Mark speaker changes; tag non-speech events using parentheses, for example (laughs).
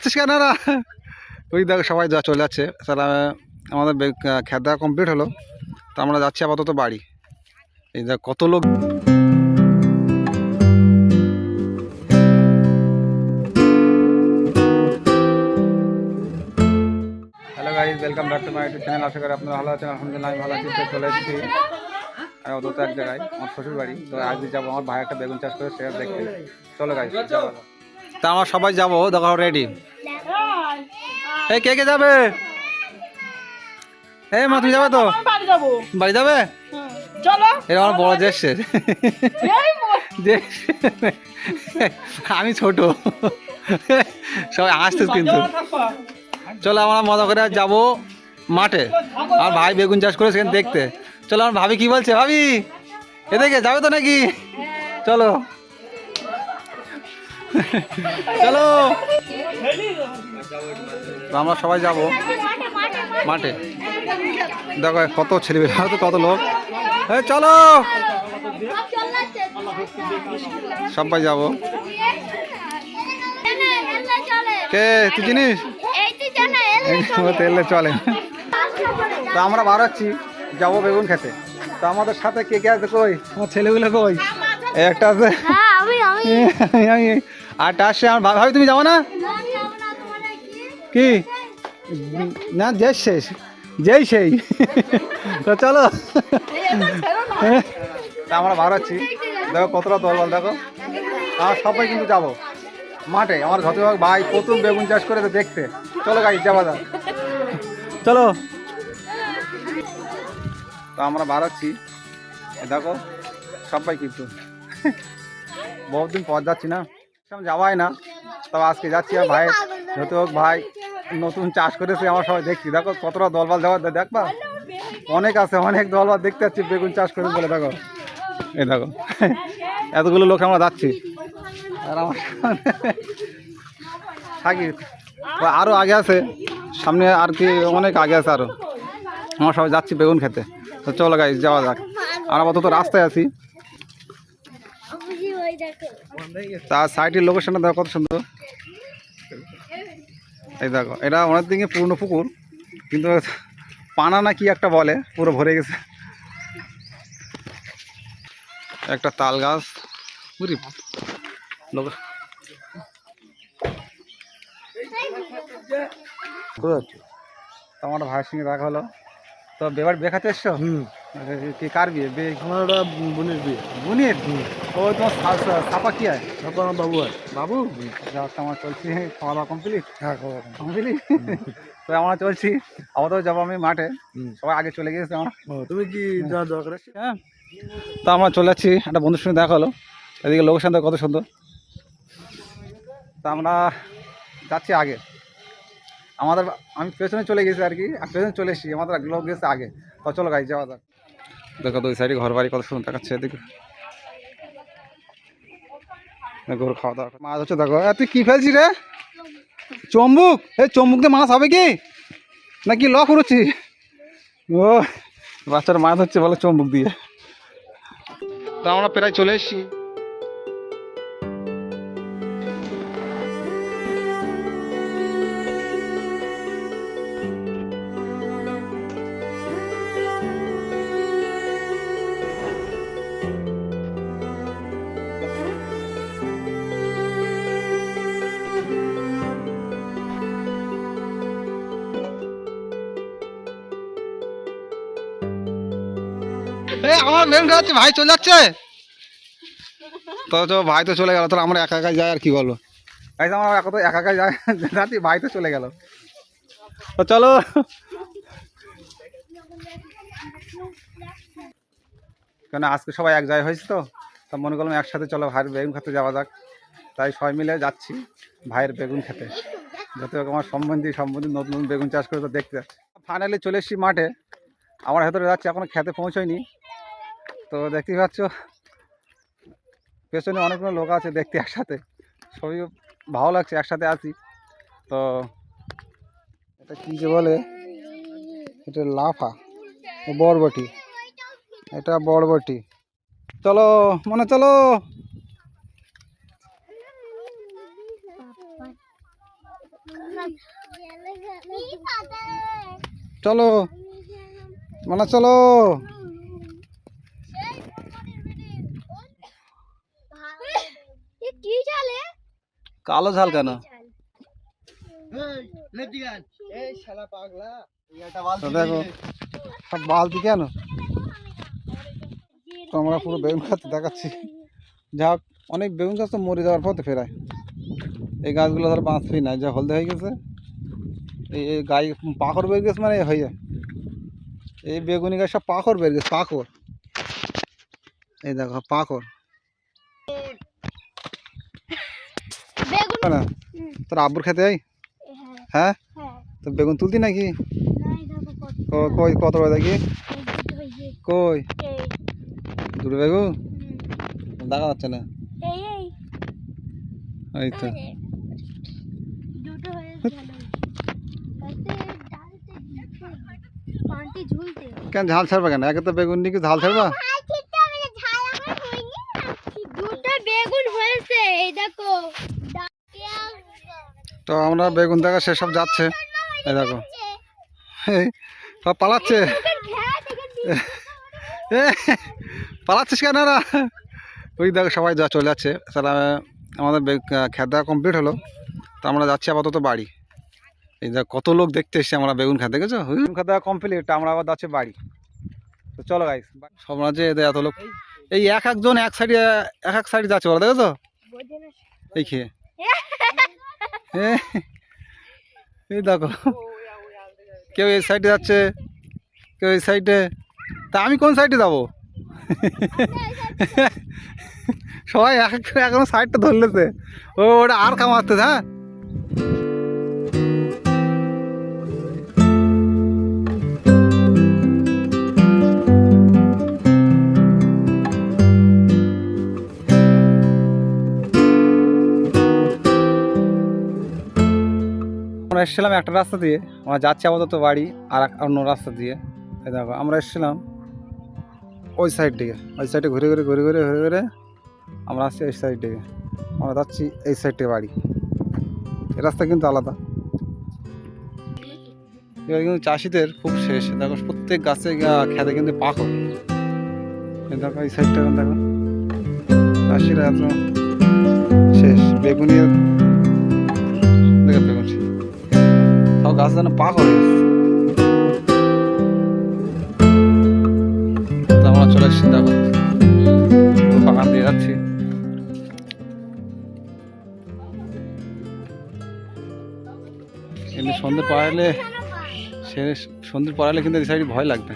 Speaker 1: যাচ্ছিস কেন না ওই দেখো, সবাই যা চলে যাচ্ছে। তাহলে আমাদের খেত দেওয়া কমপ্লিট হলো। তো আমরা যাচ্ছি আপাতত বাড়ি। এই দেখ, কত লোক hello guys welcome back to my YouTube channel আশা করি আপনারা ভালো আছেন। আলহামদুলিল্লাহ, আমি ভালো আছি, তো চলে এসেছি। আমি অত এক জায়গায়, আমার শ্বশুর বাড়ি। তো আজকে যাব আমার ভাই একটা বেগুন চাষ করে, সেটা দেখতে। চলো গাইজ তা আমরা সবাই যাব, দেখো রেডি এই কে কে যাবে? এই মা তুমি যাবে তো?
Speaker 2: বাড়ি যাব।
Speaker 1: বাড়ি যাবে?
Speaker 2: চলো।
Speaker 1: এটা আমার বড় জেসছে আমি ছোট। সবাই আসতে কিন্তু। চলো আমরা মজা করে যাব মাঠে। আর ভাই বেগুন চাষ করে সেখানে দেখতে। চলো আমার ভাবি কি বলছে? ভাবি এদিকে যাবে তো নাকি? চলো। চলো। তো আমরা সবাই যাব। মাঠে। দেখো কত ছেলে তো কত লোক। এই চলো। সবাই যাব। কে তুই চিনিস? তেলে চলে। তো আমরা বাড়াচ্ছি যাব বেগুন খেতে। তো আমাদের সাথে কে কে আছে কই? আমার ছেলেগুলো কই? একটা আছে।
Speaker 3: আমি আমি
Speaker 1: আরটা আমার ভাবি তুমি যাব না? কি? না যে শেষ। যেই সেই। (laughs) তো চলো। আমরা বাড়াচ্ছি দেখো কতটা দলবল, দেখো। আমরা সবাই কিন্তু যাব। মাঠে। আমার ঘটক ভাই প্রথম বেগুন চাষ করে তো দেখতে। চলো গাড়ি যাওয়া দা চলো। তো আমরা বাড়াচ্ছি দেখো, সবাই কিন্তু। বহুদিন পর যাচ্ছি না। সেরকম যাওয়াই না। তবে আজকে যাচ্ছি আর ভাই, যত হোক ভাই, নতুন চাষ করেছে আমার সবাই দেখছি। দেখো কতটা দলবাল দেওয়া দেখবা? অনেক আছে, অনেক দলবাল দেখতে যাচ্ছি বেগুন চাষ করে বলে দেখো। এই দেখো, (laughs) এতগুলো লোক আমরা যাচ্ছি। আর আমার থাকি। আরও আগে আছে, সামনে আর কি অনেক আগে আছে আরও আমরা সবাই যাচ্ছি বেগুন খেতে। তো চলো গাই যাওয়া যাক। আর আপাতত রাস্তায় আছি। তার সাইডের লোকেশনটা দেখো কত সুন্দর। এই দেখো এটা অনেক দিকে পুরনো পুকুর কিন্তু পানা না কি একটা বলে পুরো ভরে গেছে। একটা তাল গাছ বুঝলি? লোক তোমার ভাইয়ের সঙ্গে দেখা হলো। তো বেবার বিয়ে খাতে এসছো? কি কার বিয়ে? বিয়ে
Speaker 4: আমার বোনের বিয়ে।
Speaker 1: বুনির? ও তোমার সাপা কি হয়?
Speaker 4: আমার বাবু আর
Speaker 1: বাবু? যা আমার চলছি খাওয়া দাওয়া কমপ্লিট
Speaker 4: হ্যাঁ খবর
Speaker 1: কমপ্লিট তো আমরা চলছি আপাতত যাব আমি মাঠে। সবাই আগে চলে গিয়েছে আমার।
Speaker 4: তুমি কি যা দরকার আছে?
Speaker 1: হ্যাঁ। তো আমরা চলে যাচ্ছি একটা বন্ধুর সঙ্গে দেখা হলো। এদিকে লোকেশন কত সুন্দর। তা আমরা যাচ্ছি আগে। আমাদের আমি পেছনে চলে গেছি আর কি পেছনে চলে এসেছি আমাদের লোক গেছে আগে। তো চলো গাড়ি যাওয়া যাক। দেখো তো ওই সাইডে ঘর বাড়ি কত সুন্দর দেখাচ্ছে এদিকে। গরু খাওয়া দাওয়া মাছ হচ্ছে, দেখো তুই কি ফেলছিস রে? চম্বুক? এই চম্বুক দিয়ে মাছ হবে কি? নাকি লক উড়ুচ্ছি? ও, বাচ্চার মাছ হচ্ছে বলে চম্বুক দিয়ে। তো আমরা প্রায় চলে এসেছি। এই আমার মেন যাচ্ছে ভাই চলে যাচ্ছে। তো তো ভাই তো চলে গেল তো আমরা একা একা যাই আর কি বলব? ভাই তো আমরা একা তো একা একা যাই যাচ্ছি ভাই তো চলে গেল। তো চলো। কেন আজকে সবাই এক জায়গায় হয়েছে তো? তা মনে করলাম একসাথে চলো ভাইয়ের বেগুন খেতে যাওয়া যাক। তাই সবাই মিলে যাচ্ছি ভাইয়ের বেগুন খেতে। যত আমার সম্বন্ধী সম্বন্ধী নতুন নতুন বেগুন চাষ করে তো দেখতে যাচ্ছি। ফাইনালি চলে এসেছি মাঠে। আমার ভেতরে যাচ্ছি এখনও খেতে পৌঁছয়নি। তো দেখতেই পাচ্ছ, পেছনে অনেকগুলো লোক আছে দেখতে একসাথে। সবই ভালো লাগছে, একসাথে আছি। তো এটা কী যে বলে? এটা লাফা বরবটি। এটা বরবটি। চলো, মনে, চলো। চলো মানে চলো। কালো ঝাল কেন? দেখো, সব বালতি কেন? আমরা পুরো বেগুন গাছ দেখাচ্ছি। যা অনেক বেগুন গাছ তো মরে যাওয়ার পথে ফেরায়। এই গাছগুলো ধর বাঁচবি না যা হলদে হয়ে গেছে। এই গাই পাখর বের গেছে মানে হয়ে এই বেগুনি গাছ সব পাখর বের গেছে পাখর এই দেখো পাখর
Speaker 2: বেগুন
Speaker 1: না? তোর আব্বুর খেতে আই
Speaker 2: হ্যাঁ।
Speaker 1: হ্যাঁ?
Speaker 2: হ্যাঁ।
Speaker 1: তো বেগুন তুলতি নাকি? কই কত বড় দেখি। কই? দুটো বেগুন? দেখা যাচ্ছে না।
Speaker 2: এই
Speaker 1: তো। কেন ঝাল ছাড়বা কেন? একে তো বেগুন নিয়ে ঝাল ছাড়বা
Speaker 2: দুটো বেগুন হয়েছে এই দেখো
Speaker 1: তো আমরা বেগুন দেখা সেসব যাচ্ছে। এই দেখো। সব পালাচ্ছে। পালাচ্ছিস কেন না ওই দেখো সবাই যা চলে যাচ্ছে। তাহলে আমাদের খেদা কমপ্লিট হলো। তো আমরা যাচ্ছি আপাতত বাড়ি। এই দেখ কত লোক দেখতে এসছে আমরা বেগুন খেতে দেখেছ? বেগুন খেতে কমপ্লিট আমরা আবার যাচ্ছি বাড়ি। তো চলো গাইস সব রাজ্যে এদের এত লোক এই এক একজন এক সাইডে এক এক সাইডে যাচ্ছে ওরা দেখেছ এই খেয়ে। এই দেখো। কেউ এই সাইডে যাচ্ছে, কেউ এই সাইডে তা আমি কোন সাইডে যাব? সবাই এক সাইডটা ধরলেছে। ও, ওটা আর কামাচ্ছে হ্যাঁ? আমরা এসেছিলাম একটা রাস্তা দিয়ে। আমরা যাচ্ছি আপাতত বাড়ি আর অন্য রাস্তা দিয়ে। দেখো, আমরা এসেছিলাম ওই সাইড দিকে। ওই সাইডে ঘুরে ঘুরে ঘুরে ঘুরে ঘুরে ঘুরে আমরা আসছি এই সাইড দিকে। আমরা যাচ্ছি এই সাইড থেকে বাড়ি। রাস্তা কিন্তু আলাদা। এবার কিন্তু চাষিদের খুব শেষ। দেখো, প্রত্যেক গাছে খেতে কিন্তু পাখো দেখো, এই সাইডটা দেখো। চাষিরা এত শেষ। বেগুনি গাছ যেন পাক হয়ে আমরা চলে এসেছি দেখো বাগান দিয়ে যাচ্ছি। এমনি সন্ধ্যে পড়ালে সে সন্ধ্যে পড়ালে কিন্তু এই সাইডে ভয় লাগবে।